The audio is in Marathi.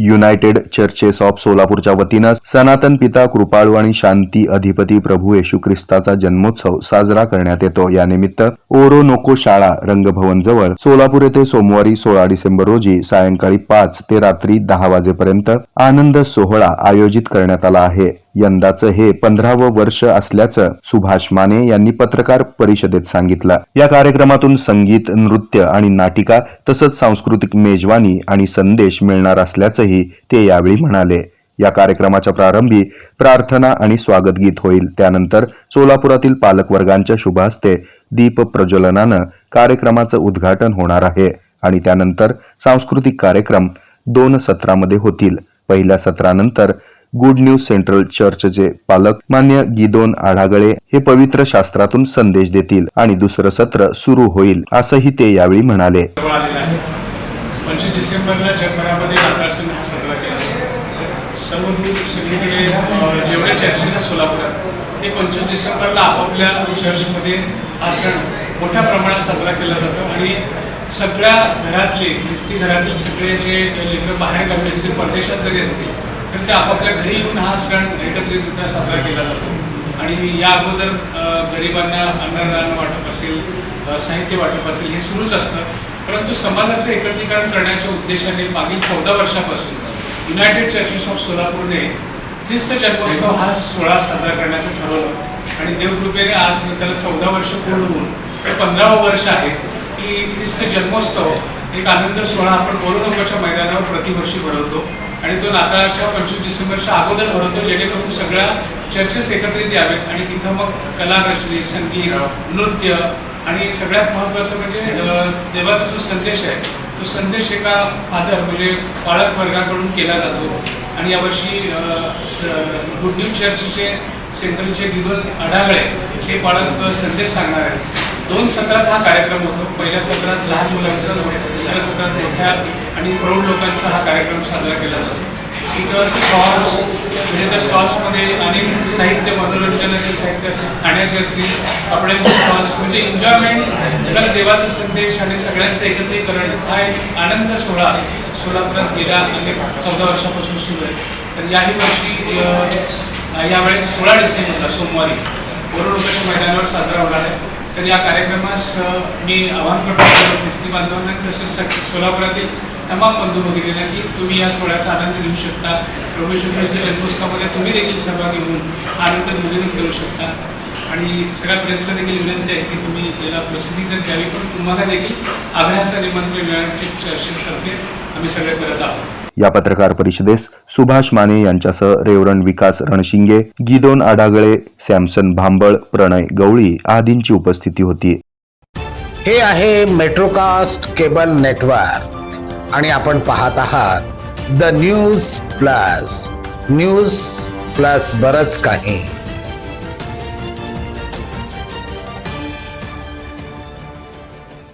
युनायटेड चर्चेस ऑफ सोलापूरच्या वतीनं सनातन पिता कृपाळू आणि शांती अधिपती प्रभू येशू ख्रिस्ताचा जन्मोत्सव साजरा करण्यात येतो. यानिमित्त ओरो नोको शाळा रंगभवन जवळ सोलापूर येथे सोमवारी सोळा डिसेंबर रोजी सायंकाळी पाच ते रात्री दहा वाजेपर्यंत आनंद सोहळा आयोजित करण्यात आला आहे. यंदाचं हे पंधरावं वर्ष असल्याचं सुभाष माने यांनी पत्रकार परिषदेत सांगितलं. या कार्यक्रमातून संगीत नृत्य आणि नाटिका तसंच सांस्कृतिक मेजवानी आणि संदेश मिळणार असल्याचंही ते यावेळी म्हणाले. या कार्यक्रमाच्या प्रारंभी प्रार्थना आणि स्वागत गीत होईल. त्यानंतर सोलापुरातील पालकवर्गांच्या शुभहस्ते दीप प्रज्वलनानं कार्यक्रमाचं उद्घाटन होणार आहे आणि त्यानंतर सांस्कृतिक कार्यक्रम दोन सत्रामध्ये होतील. पहिल्या सत्रानंतर गुड न्यूज सेंट्रल चर्चचे पालक मान्य गिदोन आढागळे हे पवित्र शास्त्रातून संदेश देतील आणि दुसरं सत्र सुरू होईल असंही ते यावेळी म्हणाले. पंचवीस डिसेंबरला जगभरामध्ये नाताळ सण हा साजरा केला सर्व सगळीकडे अ, जेवढे चर्चेस आहेत सोलापुरात ते पंचवीस डिसेंबरला आपापल्या चर्चमध्ये हा सण मोठ्या प्रमाणात साजरा केला जातो आणि सगळ्या घरातले ख्रिस्ती घरातील सगळे जे लेकर बाहेर गावी असतील परदेशात जरी असतील तर ते आपापल्या घरी येऊन हा सण एकत्रितरित्या साजरा केला जातो. आणि या अगोदर गरिबांना अन्नदान वाटप असेल साहित्य वाटप असेल हे सुरूच असतं. परंतु समाजाचं एकत्रीकरण करण्याच्या उद्देशाने मागील चौदा वर्षापासून युनायटेड चर्चेस ऑफ सोलापूरने ख्रिस्त जन्मोत्सव हा सोहळा साजरा करण्याचं ठरवलं. आणि देवकृपेने आज त्याला चौदा वर्ष पूर्ण होऊन हे पंधरावं वर्ष आहे की ख्रिस्त जन्मोत्सव एक आनंद सोहळा आपण कोरोनाच्या मैदानावर प्रतिवर्षी भरवतो. आणि तो नाताळाच्या पंचवीस डिसेंबरच्या अगोदर भरवतो जेणेकरून सगळ्या चर्चेस एकत्रित यावेत आणि तिथं मग कला रचने संगीत नृत्य आणि सगळ्यात महत्त्वाचं म्हणजे देवाचा जो संदेश आहे तो संदेश एका फादर म्हणजे पालक वर्गाकडून केला जातो. आणि यावर्षी स- गुड न्यूज चर्चचे सेंट्रलचे गिदोन अढागळे हे बाळक संदेश सांगणार आहेत. दोन सत्रात हा कार्यक्रम होतो. पहिल्या सत्रात लहान मुलांचा दुसऱ्या सत्रात मोठ्या आणि प्रौढ लोकांचा हा कार्यक्रम साजरा केला जातो. तिथं स्टॉल्स म्हणजे त्या स्टॉल्समध्ये अनेक साहित्य मनोरंजनाचे साहित्य असेल खाण्याचे असतील कपड्यांचे स्टॉल्स म्हणजे एन्जॉयमेंट प्लस देवाचा संदेश आणि सगळ्यांचं एकत्रीकरण हा एक आनंद सोहळा सोलापुरात गेल्या अनेक चौदा वर्षापासून सुरू आहे. तर याही वर्षी यावेळेस सोळा डिसेंबरला सोमवारी वरुणोकाच्या मैदानावर साजरा होणार आहे. तर या कार्यक्रमास मी आवाहन करतो ख्रिस्ती बांधवांना तसेच सोलापुरातील तमाम बंधू भगिनींना की तुम्ही या सोहळ्याचा आनंद घेऊ शकता. प्रभू श्री ख्रिस्त जन्मोत्सवामध्ये तुम्ही देखील सहभागी होऊन आनंद द्विगुणित करू शकता. आणि सगळ्या प्रेसला देखील विनंती आहे की तुम्ही याला प्रसिद्धी तर द्यावी. पण तुम्हाला देखील आग्रहाचं निमंत्रण मिळण्याची चर्चेतर्फे आम्ही सगळे करत आहोत. या पत्रकार परिषदेस सुभाष माने यांच्यासह reverend Vikas Ranshinge Gideon Adhagale Samson Bhambal Pranay Gawali आदींची उपस्थिती होती. हे आहे मेट्रोकास्ट केबल नेटवर्क आणि आपण पाहत आहात the news plus news plus बरच काही.